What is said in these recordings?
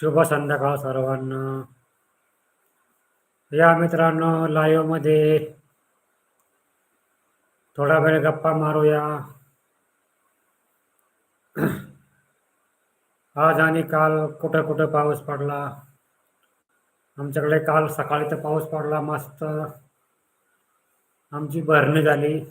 शुभ संध्याकाळ सर्वांना या मित्रांनो लाईव्हमध्ये थोडा वेळ गप्पा मारूया. आज आणि काल कुठं कुठं पाऊस पडला? आमच्याकडे काल सकाळी तर पाऊस पडला मस्त. आमची भरणी झाली.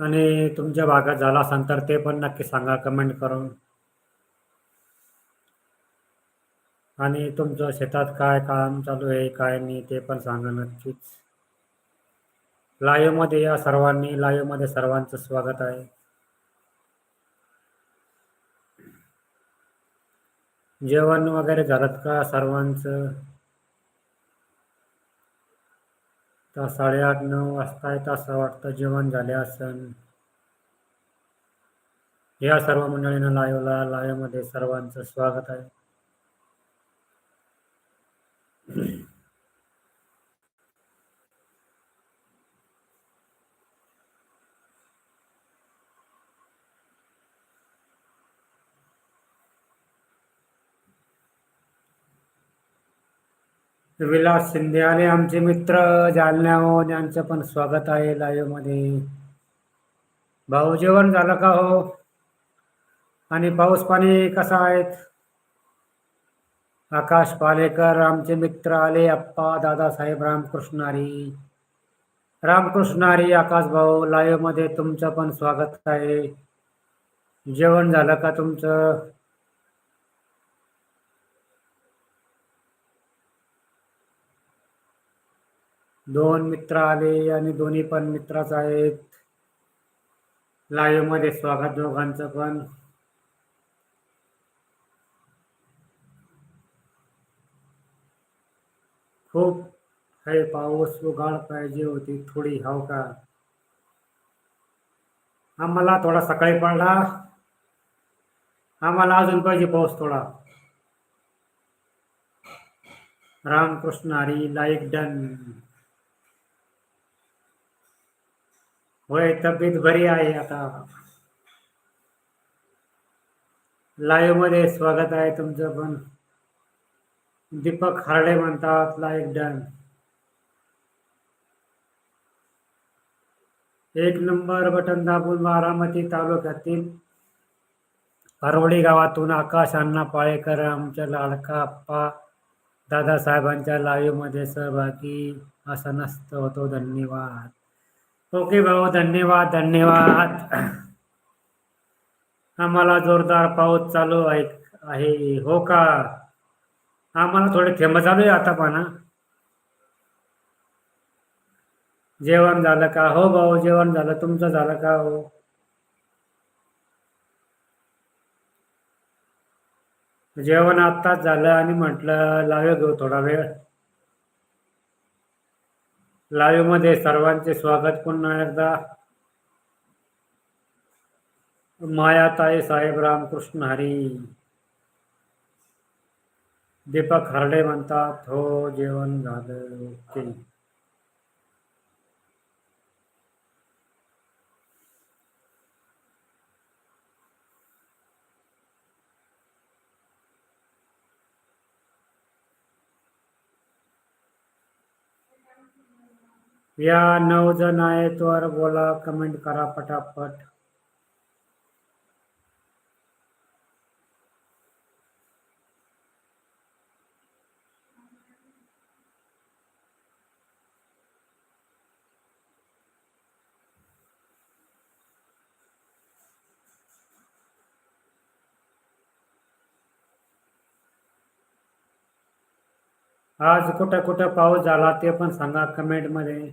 आणि तुमच्या भागात झाला असेल तर ते पण नक्की सांगा कमेंट करून. आणि तुमचं शेतात काय काम चालू आहे काय नाही ते पण सांगा नक्कीच. लाईव्हमध्ये या सर्वांनी लाईव्हमध्ये सर्वांचं स्वागत आहे. जेवण वगैरे झालं का सर्वांचं? तर साडेआठ नऊ वाजता येत असं वाटतं जेवण झाले असन. या सर्व मंडळींना लाईव्हला लाईव्हमध्ये सर्वांचं स्वागत आहे. विलास शिंदे आले आमचे मित्र जालन्याहून हो, यांचं पण स्वागत आहे लाईव्हमध्ये. भाऊ जेवण झालं का हो? आणि पाऊस पाणी कसा आहेत? आकाश पालेकर आमचे मित्र आले अप्पा दादासाहेब रामकृष्णारी. रामकृष्णारी आकाश भाऊ लाईव्हमध्ये तुमचं पण स्वागत आहे. जेवण झालं का तुमचं? दोन मित्र आले आणि दोन्ही पण मित्रच आहेत. लाईव्हमध्ये स्वागत दोघांचं पण. खूप काय पाऊस उघाड पाहिजे होती थोडी हाव का? आम्हाला थोडा सकाळी पडला. आम्हाला अजून पाहिजे पाऊस थोडा. Ramakrishna Hari like done. होय तब्येत बरी आहे आता. लाईव्हमध्ये स्वागत आहे तुमचं पण. दीपक हार्डे म्हणतात लाईक डन एक नंबर बटन दाबून बारामती तालुक्यातील परवडी गावातून आकाश अण्णा पाळेकर आमच्या लाडका आप्पा दादासाहेबांच्या लाईव्हमध्ये सहभागी. असा नसतं होतो धन्यवाद. ओके भाऊ धन्यवाद धन्यवाद. आम्हाला जोरदार पाऊस चालू आहे. हो का? आम्हाला थोडे थेंब चालू आहे आता पाना जेवण झालं का? हो भाऊ जेवण झालं. तुमचं झालं का हो? जेवण आत्ताच झालं आणि म्हटलं लावे घेऊ थोडा वेळ. लाईव्हमध्ये सर्वांचे स्वागत पुन्हा एकदा. मायाताई साहेब रामकृष्ण हरी. दीपक हरडे म्हणतात हो जेवण झालं ओके. या नऊ जण आहेत वर बोला कमेंट करा पटापट. आज कुठं कुठं पाऊस झाला ते पण सांगा कमेंटमध्ये.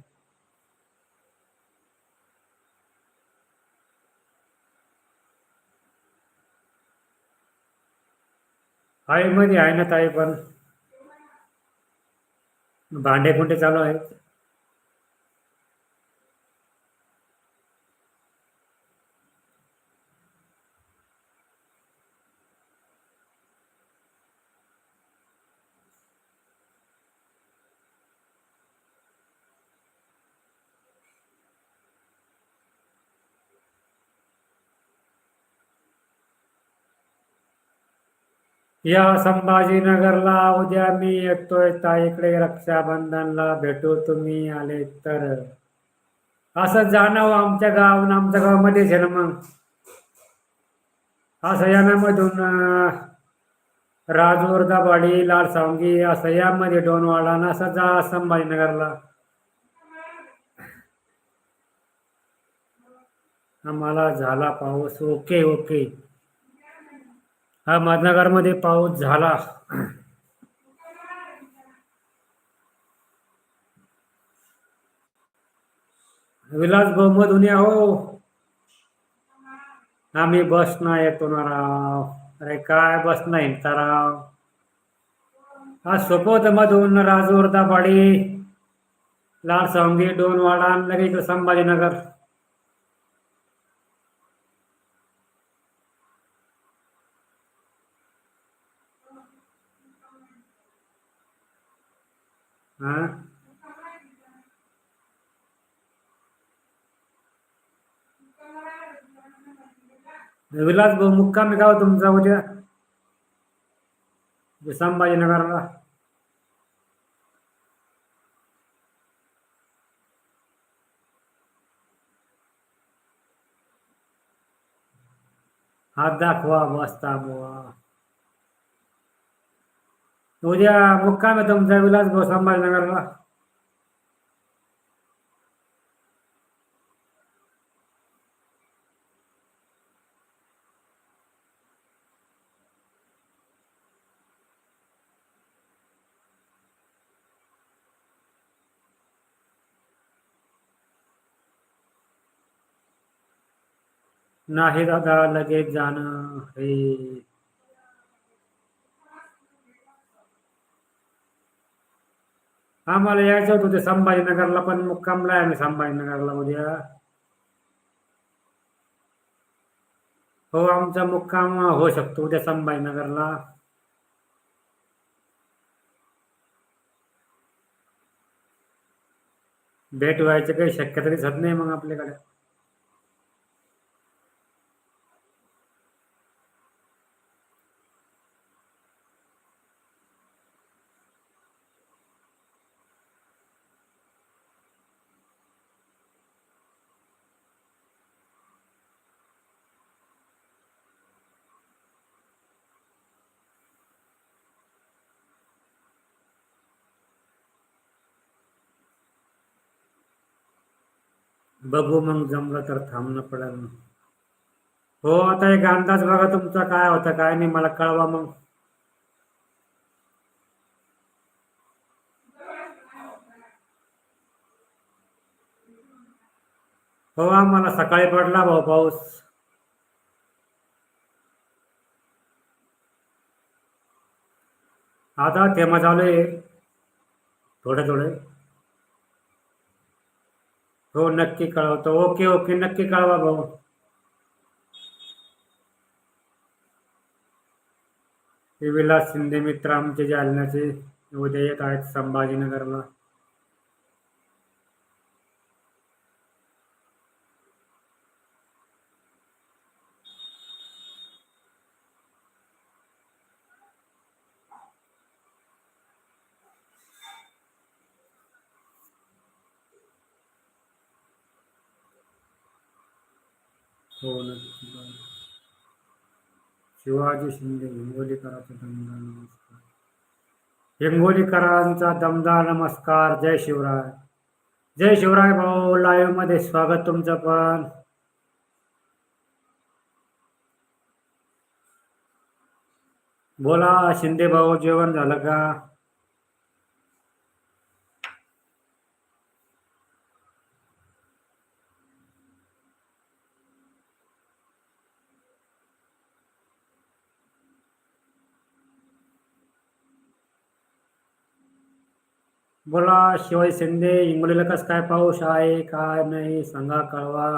आई मध्ये आहे ना ताई पण. भांडे कुंडे चालू आहेत. या संभाजीनगरला उद्या मी येतोय. ताईकडे रक्षाबंधनला भेटू तुम्ही आले तर. असं जाणव आमच्या गाव आमच्या गावामध्येच आहे ना मग असं यानामधून अं, लाल सावंगी असं यामध्ये डोनवाडा आणि असं जा संभाजीनगरला. आम्हाला झाला पाऊस. Okay okay. हा अहमदनगरमध्ये पाऊस झाला. विलास बहुमत या हो आम्ही बस नाही येतो ना राव अरे काय बस नाही राव हा सोबत मधून राजूर पाडी लाल सांगी डोनवाडा आणि लगेच संभाजीनगर. हा? विलास भाऊ मुक्कामी गाव तुमचा उद्या. संभाजीनगरला हात दाखवा बसता बुवा. उद्या मुक्काम आहे तुमचा विलास भाऊ संभाजीनगरला नाही दादा लगेच जाणं हे आम्हाला यायचं होतं ते संभाजीनगरला पण मुक्कामला आहे आम्ही संभाजीनगरला उद्या. हो आमचा मुक्काम होऊ शकतो उद्या संभाजीनगरला. भेट व्हायची काही शक्यता दिसत नाही मग आपल्याकडे. बघू मग जमलं तर थांबणं पडेल. हो आता एक अंदाज बघा तुमचा काय होता काय नाही मला कळवा मग. हो आम्हाला सकाळी पडला भाऊ पाऊस. आता थेमा चालू आहे. थोडे थोडे. हो, नक्की कळवतो. ओके ओके, नक्की कळवा भाऊ. विलास शिंदे मित्र आमचे जालन्याचे उद्या येत आहेत संभाजीनगरला. हो नक्की. शिवाजी शिंदे हिंगोलीकरांचा दमदार नमस्कार. हिंगोलीकरांचा दमदार नमस्कार. जय शिवराय. जय शिवराय भाऊ लाईव्हमध्ये स्वागत तुमचं पण. बोला शिंदे भाऊ जेवण झालं का? बोला शिवाय शिंदे हिंगोलीला कसं काय पाऊस आहे काय नाही सांगा कळवा.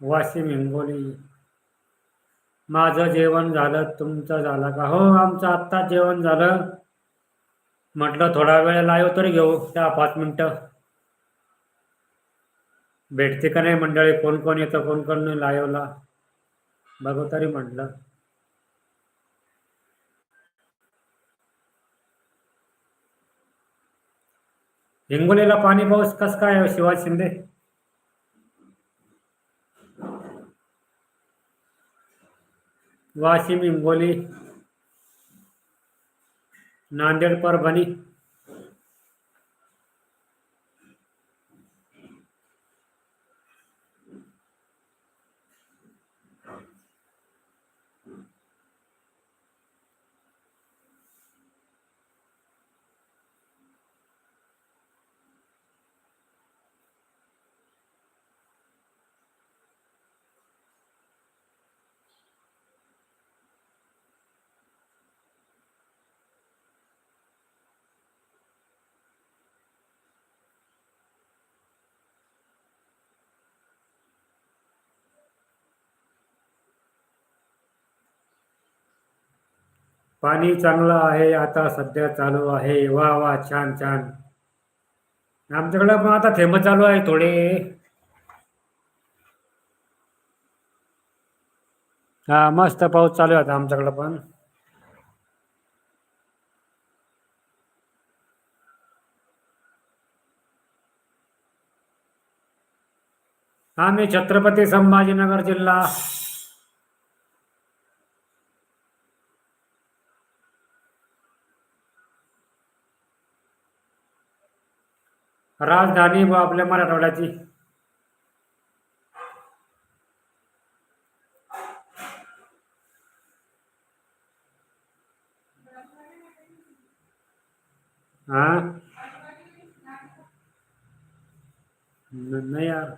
वाशिम हिंगोली. माझं जेवण झालं तुमचं झालं का? हो आमचं आत्ताच जेवण झालं. म्हटलं थोडा वेळ लाईव्ह तरी घेऊ त्या पाच मिनटं. भेटते का नाही मंडळी? कोण कोण येतं कोण कोण नाही लाईव्हला बघू तरी म्हटलं. हिंगोलीला पाणी पाऊस कस काय शिवाज शिवाजी शिंदे? वाशिम हिंगोली नांदेड परभणी. पाणी चांगलं आहे आता सध्या चालू आहे. वा वा छान छान. आमच्याकडे पण आता थेंब चालू आहे थोडे. हा मस्त पाऊस चालू आहे आता आमच्याकडे पण. आम्ही छत्रपती संभाजीनगर जिल्हा. राजधानी व आपल्या मराठवाड्याची. हा? नाही यार.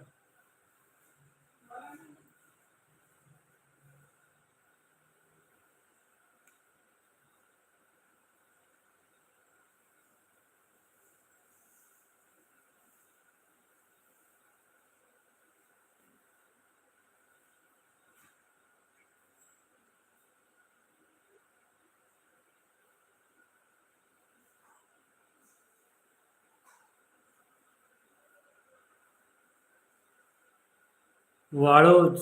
वाळूच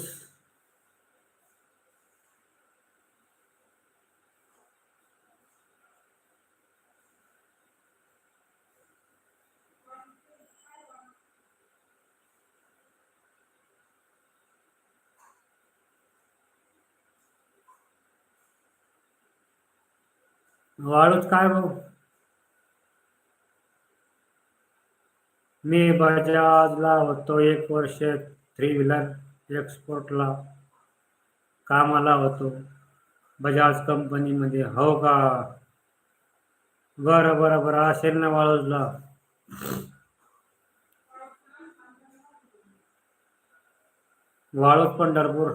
वाळूच काय भाऊ? मी बजाजला होतो एक वर्ष. थ्री व्हीलर एक्सपोर्टला कामाला होतो. बजाज कंपनीमध्ये हो का? बरं बरं बरं. असेल ना वाळूजला वाळूज पंढरपूर.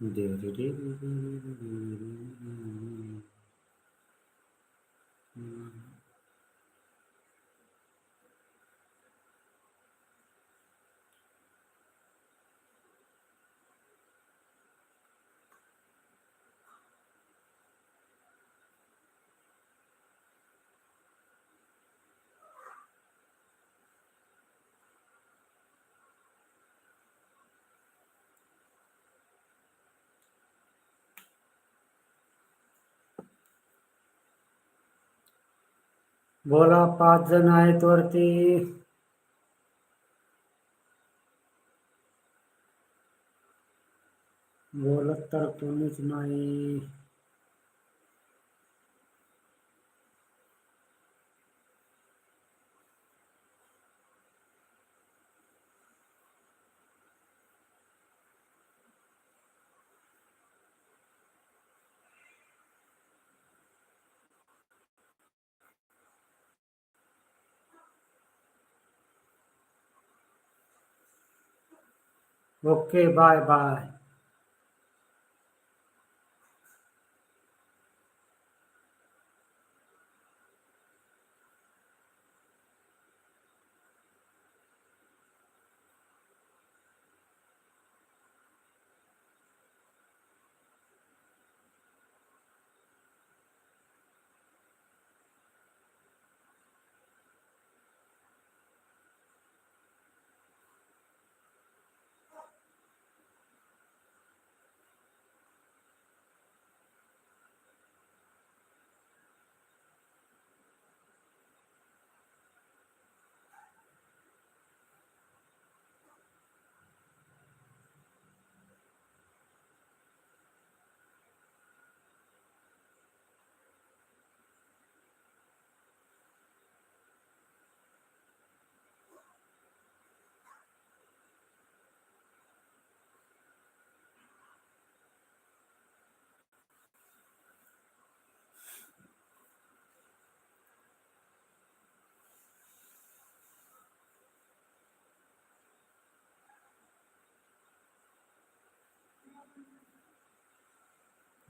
Do बोला पाच जण आहेत वरती. बोलत तर कोणीच नाही. Okay, bye bye.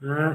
हां